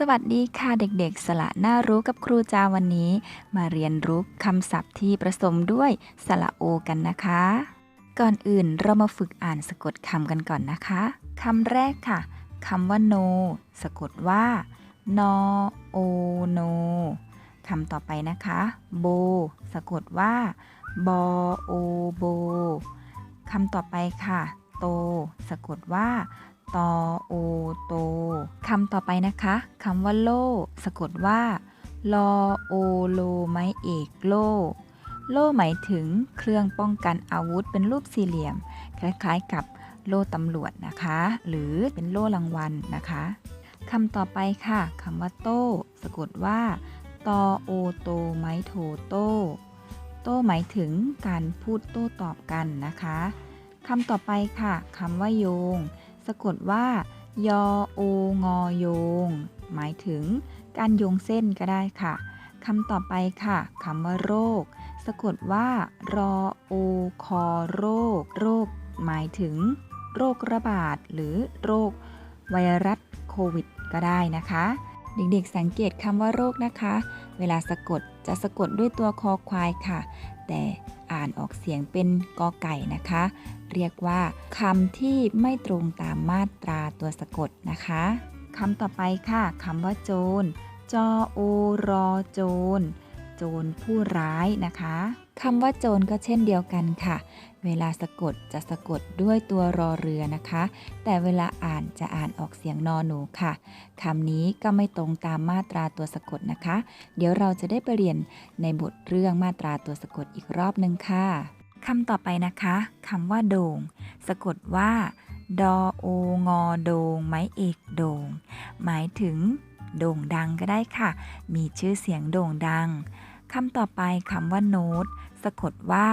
สวัสดีค่ะเด็กๆ สละน่ารู้กับครูจาวันนี้ มาเรียนรู้คำศัพท์ที่ผสมด้วยสระโอกันนะคะ ก่อนอื่นเรามาฝึกอ่านสะกดคำกันก่อนนะคะคำแรกค่ะคำว่า no สะกดว่านอโอโนคำต่อไปนะคะโบสะกดว่าบอโอโบคำต่อไปค่ะ โต สะกดว่า ตอโอโตคำต่อไปนะคะคำว่าโล่สะกดว่าลอโอโลไม้เอกโลโล่หมายถึงเครื่องป้องกันอาวุธเป็นรูปสี่เหลี่ยม คล้ายๆกับโล่ตำรวจนะคะ หรือเป็นโล่รางวัลนะคะคำต่อไปค่ะคำว่าโต้สะกดว่าตอโอโตไม้โทโต้โต้หมายถึงการพูดโต้ตอบกันนะคะคำต่อไปค่ะคำว่าโยง สะกดว่า ยอโองอโยง หมายถึงการโยงเส้นก็ได้ค่ะคำต่อไปค่ะคำว่าโรค สะกดว่า รอโอคอโรค โรค หมายถึง โรคระบาด หรือโรค ไวรัสโควิด ก็ได้นะคะ เด็กๆสังเกตคำว่าโรคนะคะ เวลาสะกดจะสะกดด้วยตัวคอควายค่ะ แต่อ่านออกเสียงเป็นกอไก่นะคะ เรียกว่าคำที่ไม่ตรงตามมาตราตัวสะกดนะคะคำต่อไปค่ะคำว่าโจรจอโอรอโจร โจรผู้ร้ายนะคะคำว่าโจรก็เช่นเดียวกันค่ะ เวลาสะกดจะสะกดด้วยตัวรอเรือนะคะ แต่เวลาอ่านจะอ่านออกเสียงนอหนูค่ะคำนี้ก็ไม่ตรงตามมาตราตัวสะกดนะคะ เดี๋ยวเราจะได้ไปเรียนในบทเรื่องมาตราตัวสะกดอีกรอบนึงค่ะคำต่อไปนะคะคำว่าโด่ง สะกดว่าดอโองอโดงไม้เอกโด่ง หมายถึง โด่งดังก็ได้ค่ะ มีชื่อเสียงโด่งดังคำต่อไปคำว่าโน้ต สะกดว่า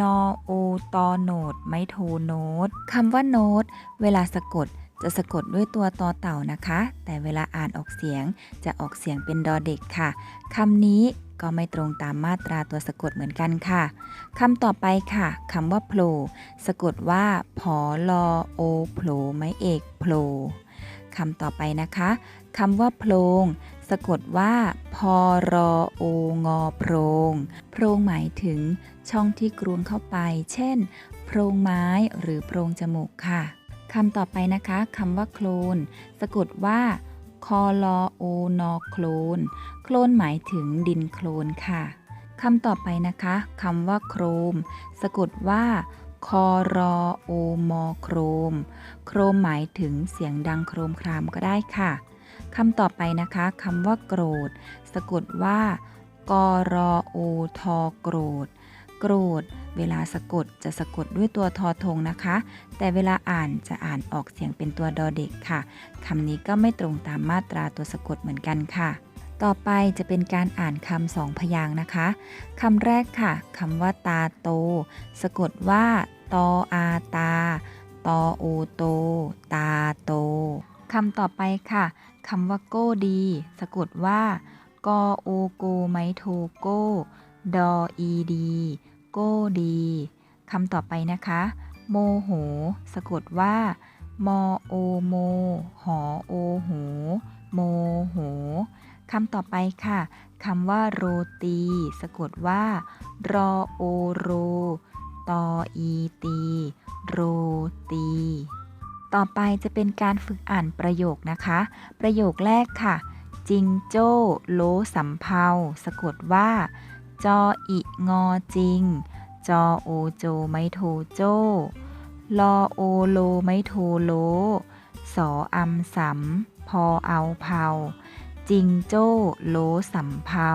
นอโอตอโนดไม้โทโน้ตคำว่าโน้ตเวลาสะกดจะสะกดด้วยตัวตอเต่านะคะ แต่เวลาอ่านออกเสียงจะออกเสียงเป็นดอเด็กค่ะคำนี้ก็ไม่ตรงตามมาตราตัวสะกดเหมือนกันค่ะคำต่อไปค่ะคำว่าโผล่สะกดว่าพอลอโอโผล่ไม้เอกโผล่คำต่อไปนะคะคำว่าโพรงะกดว่าพอรอโองอโพรงโพรงหมายถึงช่องที่กรวงเข้าไป เช่น โพรงไม้หรือโพรงจมูกค่ะคำต่อไปนะคะคำว่าโคลน สะกดว่าคอลอโอนอโคลน โคลนหมายถึงดินโคลนค่ะคำต่อไปนะคะคำว่าโครม สะกดว่าคอรอโอมอโครม โครมหมายถึงเสียงดังโครมครามก็ได้ค่ะ คำต่อไปนะคะคำว่าโกรธ สะกดว่ากรอโอทอโกรธ โกรธ เวลาสะกดจะสะกดด้วยตัวทอทงนะคะ แต่เวลาอ่านจะอ่านออกเสียงเป็นตัวดอเด็กค่ะคำนี้ก็ไม่ตรงตามมาตราตัวสะกดเหมือนกันค่ะ ต่อไปจะเป็นการอ่านคำสองพยางค์นะคะคำแรกค่ะคำว่าตาโต สะกดว่าตออาตาตอโอโต ตาโตคำต่อไปค่ะ คำว่าโก้ดี สะกดว่ากโอโกไมโทโกดออีดี โก้ดีคำต่อไปนะคะ โมโห สะกดว่ามโอโม หอโอโหโมโหคำต่อไปค่ะคำว่าโรตี สะกดว่า รอโอโรตออีตี โรตี ต่อไปจะเป็นการฝึกอ่านประโยคนะคะ ประโยคแรกค่ะ จิงโจ้โลสำเพาสะกดว่า จออิงอจริง จอโอโจไมโทโจ้ลอโอโลไมโทโล สออัมสำพอเอาเผาจิงโจ้โลสำเพา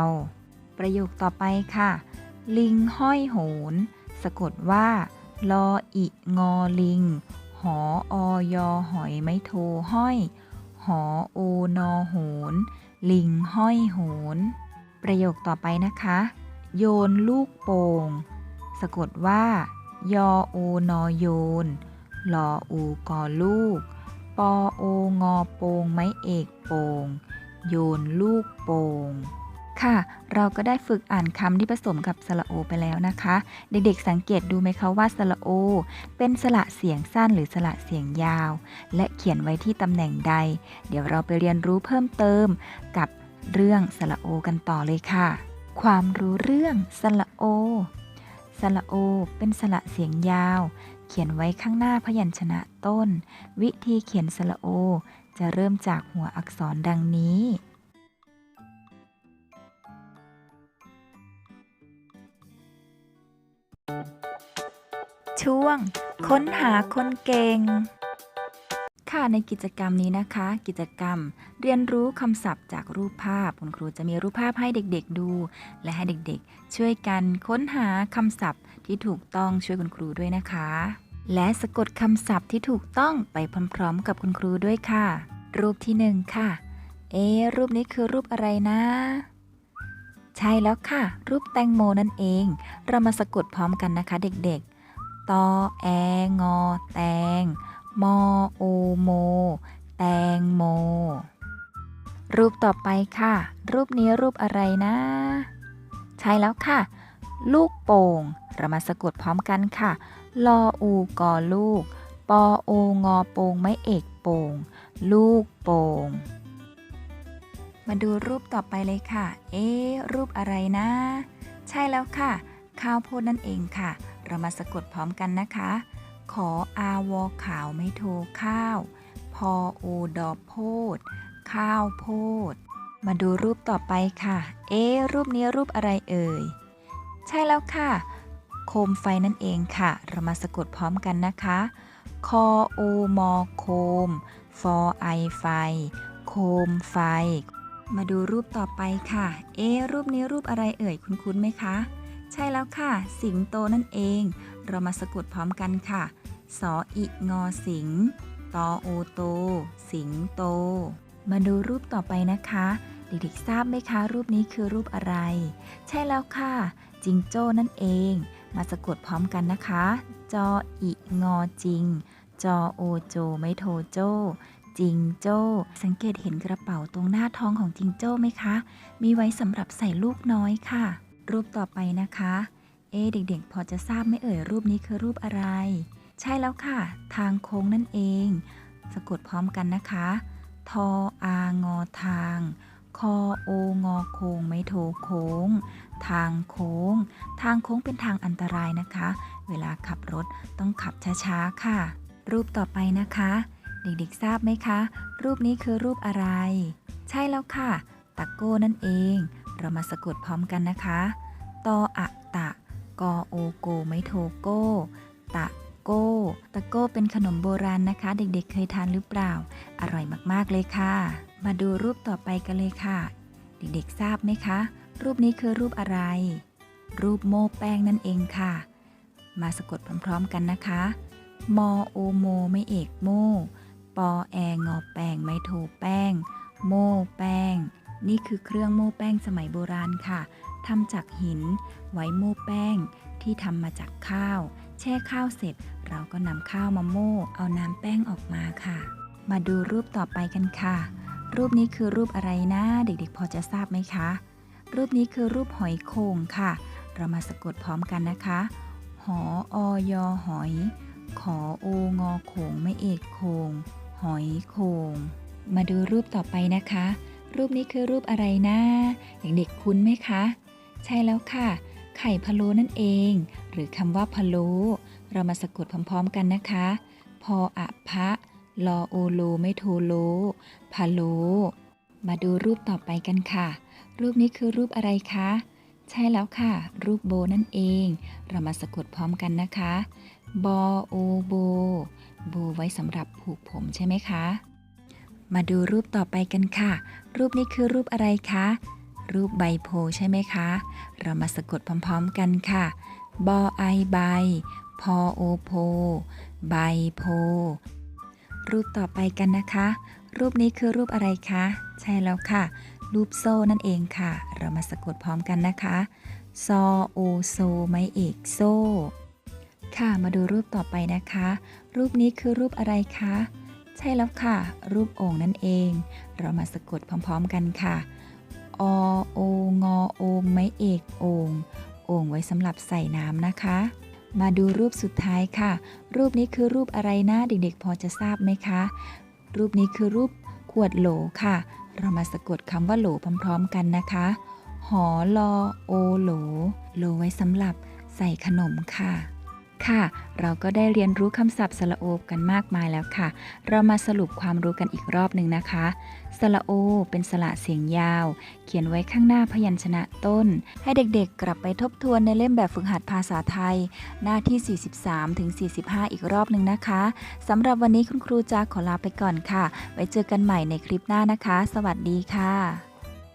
ประโยคต่อไปค่ะ ลิงห้อยโหน สะกดว่า ลออิงอลิง ออยอหอยไม้โทห้อย หอโอนอโหน ลิงห้อยโหน ประโยคต่อไปนะคะ โยนลูกโป่ง สะกดว่า ยอโอนอโยน ลออูกอลูก ปอโองอโปงไม้เอกโป่ง โยนลูกโป่ง ค่ะ เราก็ได้ฝึกอ่านคำที่ผสมกับสระโอไปแล้วนะคะ เด็กๆสังเกตดูไหมคะว่าสระโอ เป็นสระเสียงสั้นหรือสระเสียงยาว และเขียนไว้ที่ตำแหน่งใด เดี๋ยวเราไปเรียนรู้เพิ่มเติมกับเรื่องสระโอกันต่อเลยค่ะ ความรู้เรื่องสระโอ สระโอ เป็นสระเสียงยาว เขียนไว้ข้างหน้าพยัญชนะต้น วิธีเขียนสระโอ จะเริ่มจากหัวอักษรดังนี้ ช่วง ค้นหาคนเก่ง ค่ะในกิจกรรมนี้นะคะ กิจกรรมเรียนรู้คำศัพท์จากรูปภาพ คุณครูจะมีรูปภาพให้เด็กๆดู และให้เด็กๆ ช่วยกันค้นหาคำศัพท์ที่ถูกต้องช่วยคุณครูด้วยนะคะ และสะกดคำศัพท์ที่ถูกต้องไปพร้อมๆ กับคุณครูด้วยค่ะ รูปที่หนึ่งค่ะ เอะรูปนี้คือรูปอะไรนะ ใช่แล้วค่ะ รูปแตงโมนั่นเอง เรามาสะกดพร้อมกันนะคะเด็กๆ ตอแองอ แตง มอโอโม แตงโม รูปต่อไปค่ะ รูปนี้รูปอะไรนะ ใช่แล้วค่ะ ลูกโป่ง เรามาสะกดพร้อมกันค่ะ ลออูกอลูก ปอโองอโป่งไม่เอกโป่ง ลูกโป่ง มาดูรูปต่อไปเลยค่ะ เอ๊รูปอะไรนะ ใช่แล้วค่ะ ข้าวโพดนั่นเองค่ะ เรามาสะกดพร้อมกันนะคะ ขออาวอขาวไม่โทข้าว พอโอดอโพด ข้าวโพด มาดูรูปต่อไปค่ะ เอ๊รูปนี้รูปอะไรเอ่ย ใช่แล้วค่ะ โคมไฟนั่นเองค่ะ เรามาสะกดพร้อมกันนะคะ คอโอมอโคม ฟอไอไฟ โคมไฟ มาดูรูปต่อไปค่ะ เอ รูปนี้รูปอะไรเอ่ยคุ้นๆไหมคะ ใช่แล้วค่ะ สิงโตนั่นเอง เรามาสะกดพร้อมกันค่ะ สออิงอสิง ตอโอโต สิงโต มาดูรูปต่อไปนะคะ เด็กๆทราบไหมคะ รูปนี้คือรูปอะไร ใช่แล้วค่ะ จิงโจ้นั่นเอง มาสะกดพร้อมกันนะคะ จออิงอจิง จอโอโจ ไม่โทโจ จิงโจ้ สังเกตเห็นกระเป๋าตรงหน้าท้องของจิงโจ้ไหมคะ มีไว้สำหรับใส่ลูกน้อยค่ะ รูปต่อไปนะคะ เอะเด็กๆ พอจะทราบไหม่เอ่ยรูปนี้คือรูปอะไร ใช่แล้วค่ะ ทางโค้งนั่นเอง สะกดพร้อมกันนะคะ ทออางอทางคอโองอโค้งไม่โทโค้ง ทางโค้ง ทางโค้งเป็นทางอันตรายนะคะ เวลาขับรถต้องขับช้าๆค่ะ รูปต่อไปนะคะ เด็กๆทราบไหมคะ รูปนี้คือรูปอะไร ใช่แล้วค่ะ ตะโก้นั่นเอง เรามาสะกดพร้อมกันนะคะ ตออะตะ กอโอโกไมโทโก้ ตะโก้ ตะโก้เป็นขนมโบราณนะคะ เด็กๆ เคยทานหรือเปล่า อร่อยมากๆเลยค่ะ มาดูรูปต่อไปกันเลยค่ะ เด็กๆทราบไหมคะ รูปนี้คือรูปอะไร รูปโม่แป้งนั่นเองค่ะ มาสะกดพร้อมๆกันนะคะ มอโอโมไม่เอกโม ปอแองอแป้งไม่โทแป้ง โม่แป้ง นี่คือเครื่องโม่แป้งสมัยโบราณค่ะทำจากหิน ไว้โม่แป้ง ที่ทำมาจากข้าว แช่ข้าวเสร็จ เราก็นำข้าวมาโม่ เอาน้ำแป้งออกมาค่ะ มาดูรูปต่อไปกันค่ะ รูปนี้คือรูปอะไรนะ เด็กๆ พอจะทราบไหมคะ รูปนี้คือรูปหอยโข่งค่ะ เรามาสะกดพร้อมกันนะคะ หออยอหอย ขอโองอโขงไม่เอกโคง หอยโคงมาดูรูปต่อไปนะคะ รูปนี้คือรูปอะไรนะอย่างเด็กคุ้นไหมคะ ใช่แล้วค่ะ ไข่พะโล้นั่นเอง หรือคำว่าพะโล้เรามาสะกดพร้อมๆกันนะคะ พออะพะลอโอโลไม่โทโลพะโล้มาดูรูปต่อไปกันค่ะ รูปนี้คือรูปอะไรคะ ใช่แล้วค่ะ รูปโบนั่นเอง เรามาสะกดพร้อมกันนะคะ บอโอโบ โบไว้สำหรับผูกผมใช่ไหมคะ มาดูรูปต่อไปกันค่ะ รูปนี้คือรูปอะไรคะ รูปใบโพใช่ไหมคะ เรามาสะกดพร้อมๆกันค่ะ บอไอใบ พอโอโพ ใบโพ รูปต่อไปกันนะคะ รูปนี้คือรูปอะไรคะ ใช่แล้วค่ะ รูปโซ่นั่นเองค่ะ เรามาสะกดพร้อมกันนะคะ ซอโอโซไม่เอกโซ่ ค่ะมาดูรูปต่อไปนะคะ รูปนี้คือรูปอะไรคะ ใช่แล้วค่ะ รูปโอ่งนั่นเอง เรามาสะกดพร้อมๆกันค่ะ อโองอโองไม้เอกโองโอ่งไว้สำหรับใส่น้ำนะคะ มาดูรูปสุดท้ายค่ะ รูปนี้คือรูปอะไรนะเด็กๆ พอจะทราบไหมคะ รูปนี้คือรูปขวดโหลค่ะ เรามาสะกดคำว่าโหลพร้อมๆกันนะคะ หอลอโอโหลโหลไว้สำหรับใส่ขนมค่ะ ค่ะ เราก็ได้เรียนรู้คำศัพท์สระโอกันมากมายแล้วค่ะ เรามาสรุปความรู้กันอีกรอบหนึ่งนะคะ สระโอ เป็นสระเสียงยาว เขียนไว้ข้างหน้าพยัญชนะต้น ให้เด็กๆ กลับไปทบทวนในเล่มแบบฝึกหัดภาษาไทย หน้าที่ 43 ถึง 45 อีกรอบหนึ่งนะคะสำหรับวันนี้คุณครูจะขอลาไปก่อนค่ะ ไว้เจอกันใหม่ในคลิปหน้านะคะ สวัสดีค่ะ